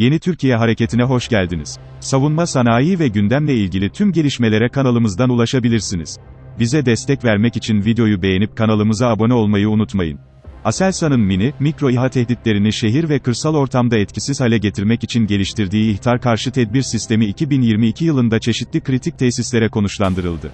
Yeni Türkiye Hareketi'ne hoş geldiniz. Savunma sanayi ve gündemle ilgili tüm gelişmelere kanalımızdan ulaşabilirsiniz. Bize destek vermek için videoyu beğenip kanalımıza abone olmayı unutmayın. Aselsan'ın mini, mikro İHA tehditlerini şehir ve kırsal ortamda etkisiz hale getirmek için geliştirdiği ihtar karşı tedbir sistemi 2022 yılında çeşitli kritik tesislere konuşlandırıldı.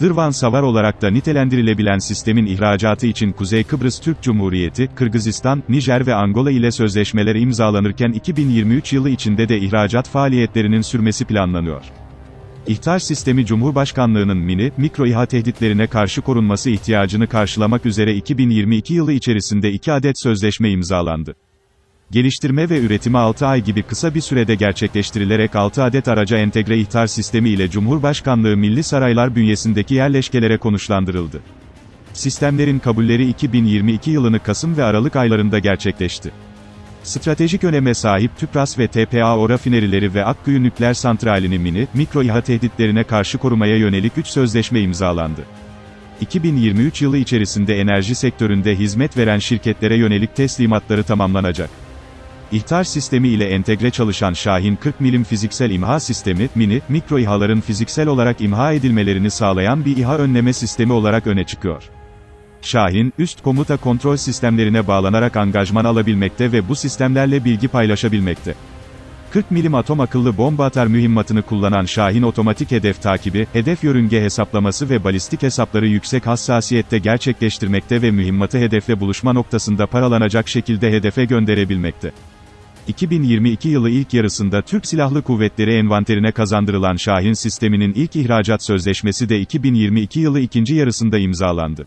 Dırvan Savar olarak da nitelendirilebilen sistemin ihracatı için Kuzey Kıbrıs Türk Cumhuriyeti, Kırgızistan, Nijer ve Angola ile sözleşmeler imzalanırken 2023 yılı içinde de ihracat faaliyetlerinin sürmesi planlanıyor. İhtar sistemi Cumhurbaşkanlığının mini, mikro İHA tehditlerine karşı korunması ihtiyacını karşılamak üzere 2022 yılı içerisinde 2 adet sözleşme imzalandı. Geliştirme ve üretimi 6 ay gibi kısa bir sürede gerçekleştirilerek 6 adet araca entegre ihtar sistemi ile Cumhurbaşkanlığı Milli Saraylar bünyesindeki yerleşkelere konuşlandırıldı. Sistemlerin kabulleri 2022 yılını Kasım ve Aralık aylarında gerçekleşti. Stratejik öneme sahip TÜPRAS ve TPAO rafinerileri ve Akkuyu Nükleer Santrali'ni mini, mikro İHA tehditlerine karşı korumaya yönelik 3 sözleşme imzalandı. 2023 yılı içerisinde enerji sektöründe hizmet veren şirketlere yönelik teslimatları tamamlanacak. İhtar sistemi ile entegre çalışan Şahin 40 milim fiziksel imha sistemi, mini, mikro İHA'ların fiziksel olarak imha edilmelerini sağlayan bir İHA önleme sistemi olarak öne çıkıyor. Şahin, üst komuta kontrol sistemlerine bağlanarak angajman alabilmekte ve bu sistemlerle bilgi paylaşabilmekte. 40 milim atom akıllı bomba atar mühimmatını kullanan Şahin otomatik hedef takibi, hedef yörünge hesaplaması ve balistik hesapları yüksek hassasiyette gerçekleştirmekte ve mühimmatı hedefle buluşma noktasında paralanacak şekilde hedefe gönderebilmekte. 2022 yılı ilk yarısında Türk Silahlı Kuvvetleri envanterine kazandırılan Şahin sisteminin ilk ihracat sözleşmesi de 2022 yılı ikinci yarısında imzalandı.